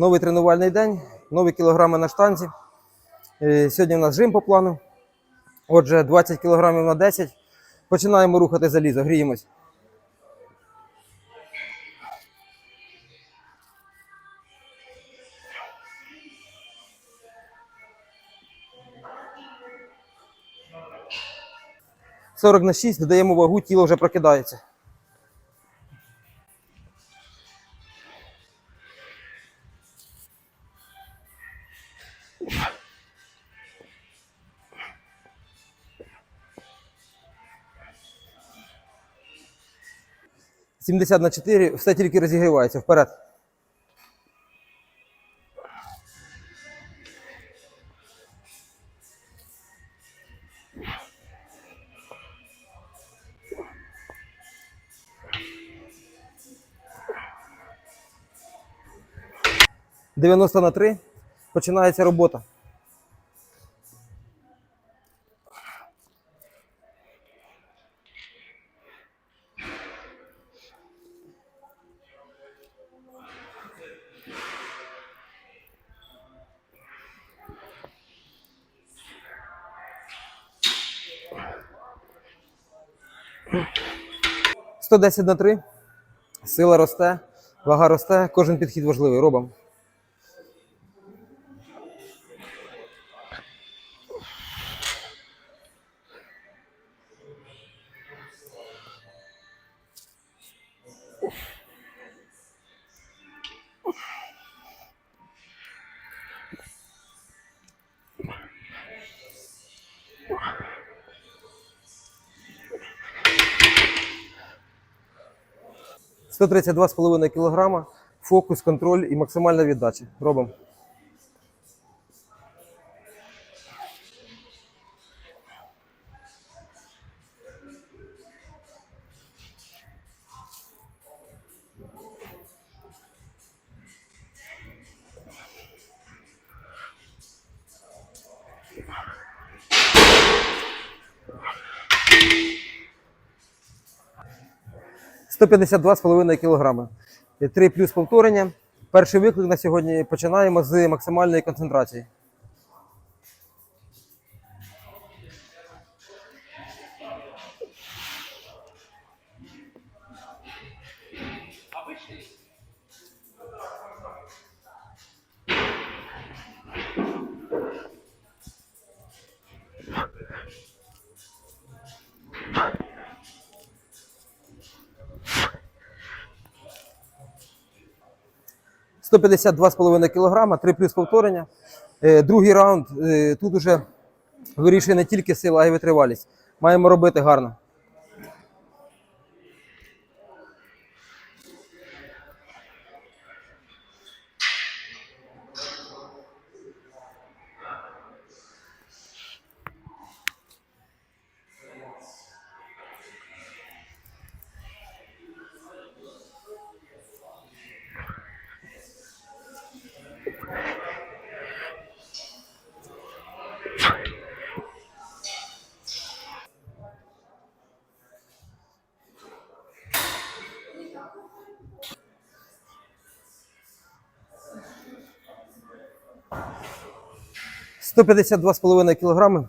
Новий тренувальний день, нові кілограми на штанзі. Е, Сьогодні у нас жим по плану. Отже, 20 кілограмів на 10. Починаємо рухати залізо, гріємось. Сорок на 6, додаємо вагу, тіло вже прокидається. – 70 на 4, все тільки розігрівається вперед. Дев'яносто на 3. Починається робота. – 110 на 3. Сила росте, вага росте, кожен підхід важливий. Робимо. – 132,5 кг, фокус, контроль і максимальна віддача. Робимо. – 152,5 кг. 3 плюс повторення. Перший виклик на сьогодні починаємо з максимальної концентрації. – 152,5 кг, 3 плюс повторення. Е, Другий раунд. е, Тут уже вирішує не тільки сила, а й витривалість. Маємо робити гарно. – 152,5 кг.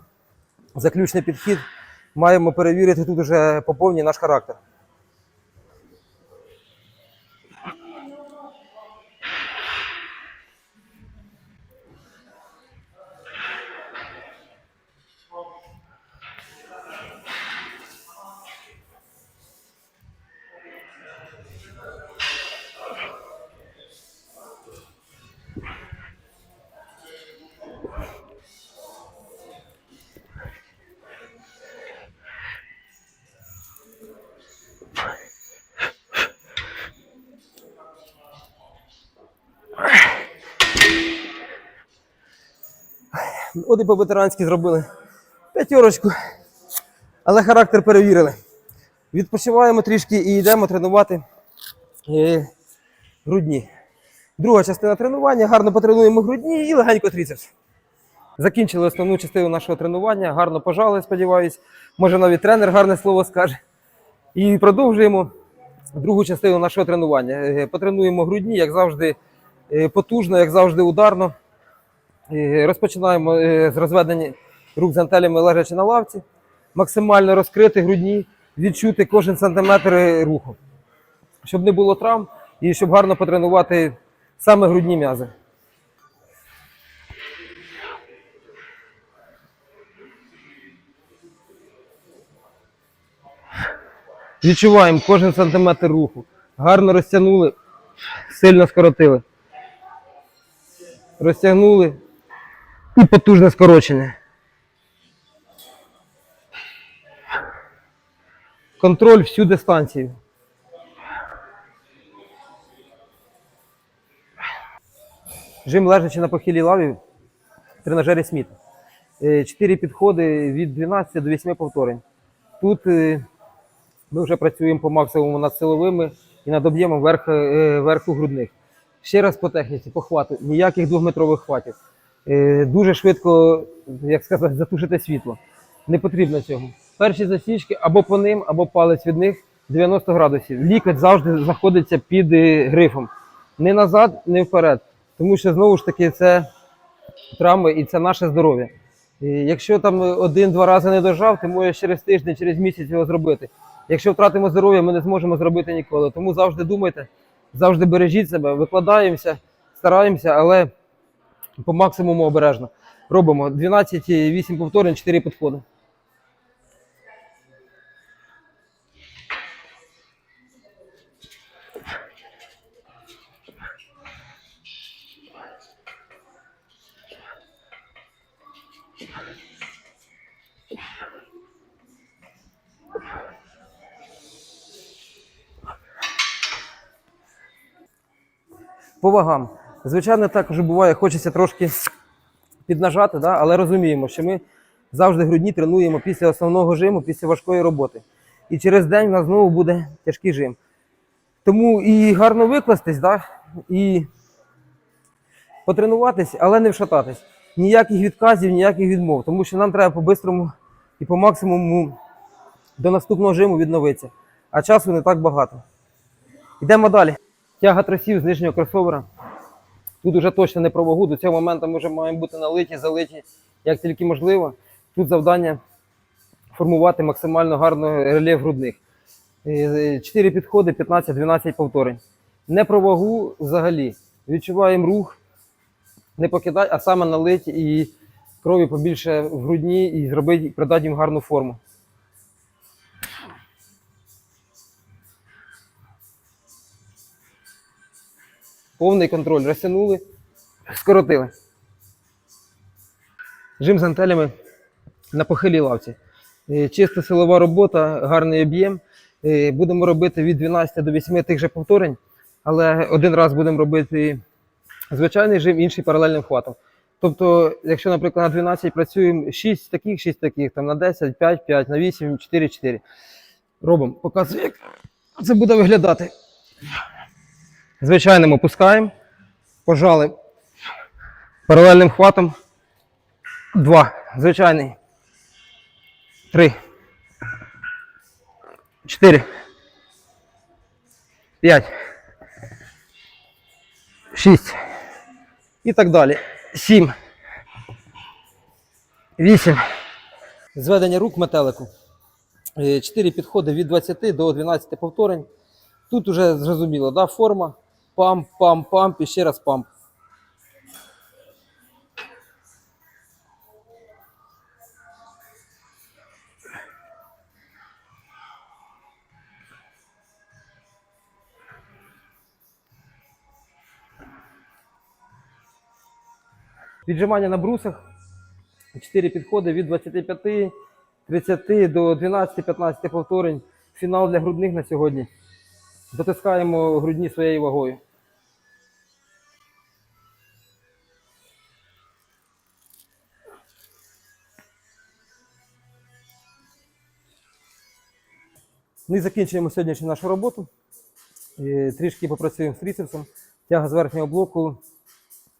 Заключний підхід. Маємо перевірити тут уже по повній наш характер. І по-ветеранськи зробили п'ятерочку, але характер перевірили. Відпочиваємо трішки і йдемо тренувати е, грудні. Друга частина тренування. Гарно потренуємо грудні і легенько тріцепс. Закінчили основну частину нашого тренування. Гарно пожали, сподіваюсь. Може навіть тренер гарне слово скаже. І продовжуємо другу частину нашого тренування. Е, Потренуємо грудні, як завжди, Е, Потужно, як завжди, ударно. Розпочинаємо е, з розведення рук з гантелями лежачи на лавці. Максимально розкрити грудні, відчути кожен сантиметр руху. Щоб не було травм і щоб гарно потренувати саме грудні м'язи. Відчуваємо кожен сантиметр руху. Гарно розтягнули, сильно скоротили. Розтягнули і потужне скорочення. Контроль всю дистанцію. Жим лежачи на похилій лаві тренажері Сміт. Е, Чотири підходи від 12 до 8 повторень. Тут е, ми вже працюємо по максимуму над силовими і над об'ємом е, верху грудних. Ще раз по техніці, по хвату, ніяких двохметрових хватів. Е, Дуже швидко, як сказати, затушити світло. Не потрібно цього. Перші засічки або по ним, або палець від них 90 градусів. Лікоть завжди знаходиться під е, грифом. Не назад, не вперед. Тому що знову ж таки це травми і це наше здоров'я. Якщо там один-два рази не дожав, ти можеш через тиждень, через місяць його зробити. Якщо втратимо здоров'я, ми не зможемо зробити ніколи. Тому завжди думайте, завжди бережіть себе, викладаємося, стараємося, але по максимуму обережно. Робимо 12-8 повторень, 4 підходи. По вагам. Звичайно, також буває, хочеться трошки піднажати, да? але розуміємо, що ми завжди грудні тренуємо після основного жиму, після важкої роботи. І через день у нас знову буде тяжкий жим. Тому і гарно викластись, да? і потренуватись, але не вшататись. Ніяких відказів, ніяких відмов, тому що нам треба по-бистрому і по максимуму до наступного жиму відновитися. А часу не так багато. Йдемо далі. Тяга тросів з нижнього кросовера. Тут уже точно не про вагу. До цього моменту ми вже маємо бути налиті, залиті, як тільки можливо. Тут завдання формувати максимально гарно рельєф грудних. Е, Чотири підходи, 15-12 повторень. Не про вагу взагалі. Відчуваємо рух, не покидай, а саме налиті і крові побільше в грудні і зробити, придати їм гарну форму. Повний контроль. Розтягнули, скоротили. Жим з гантелями на похилій лавці. Е, Чиста силова робота, гарний об'єм. Е, Будемо робити від 12 до 8 тих же повторень, але один раз будемо робити звичайний жим, інший паралельним хватом. Тобто, якщо, наприклад, на 12 працюємо 6 таких, 6 таких, там на 10, 5, 5, на 8, 4, 4. Робимо. Показую, як це буде виглядати. Звичайним опускаємо, пожали паралельним хватом. Два. Звичайний. Три. Чотири. П'ять. Шість. І так далі. Сім. Вісім. Зведення рук метелику. Е, Чотири підходи від 20 до 12 повторень. Тут уже зрозуміло, да, форма. Памп, памп, памп і ще раз памп. Віджимання на брусах. 4 підходи від 25, 30 до 12-15 повторень. Фінал для грудних на сьогодні. Дотискаємо грудні своєю вагою. Ми закінчуємо сьогоднішню нашу роботу. Трішки попрацюємо з трицепсом, тяга з верхнього блоку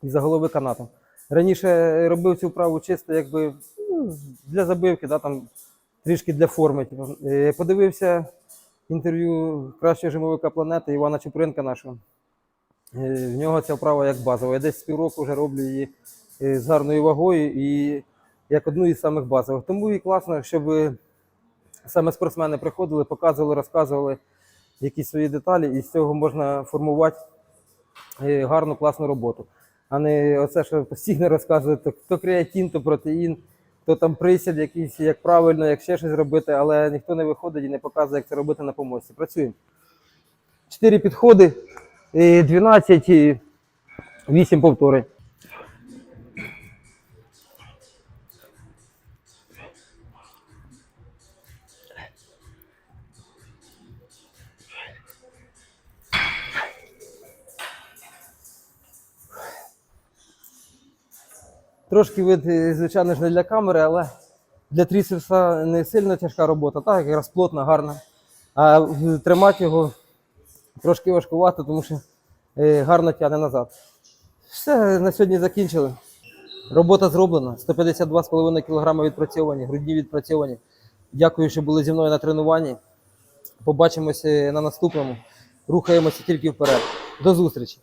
і за голови канатом. Раніше робив цю вправу чисто якби ну, для забивки, да, там, трішки для форми. Типу. Е, Подивився інтерв'ю кращого жимовика планети Івана Чупринка нашого. Е, В нього ця вправа як базова. Я десь півроку вже роблю її е, з гарною вагою і як одну із самих базових. Тому і класно, щоб саме спортсмени приходили, показували, розказували якісь свої деталі, і з цього можна формувати е, гарну, класну роботу. А не оце, що постійно розказують, то, то креатин, то протеїн, то там присід якийсь, як правильно, як ще щось робити, але ніхто не виходить і не показує, як це робити на помості. Працюємо. Чотири підходи, е, 12 і 8 повторень. Трошки вид, е, звичайно ж, не для камери, але для тріцепса не сильно тяжка робота, так якраз плотна, гарна. А тримати його трошки важкувато, тому що е, гарно тягне назад. Все, на сьогодні закінчили. Робота зроблена. 152,5 кг відпрацьовані, грудні відпрацьовані. Дякую, що були зі мною на тренуванні. Побачимося на наступному. Рухаємося тільки вперед. До зустрічі!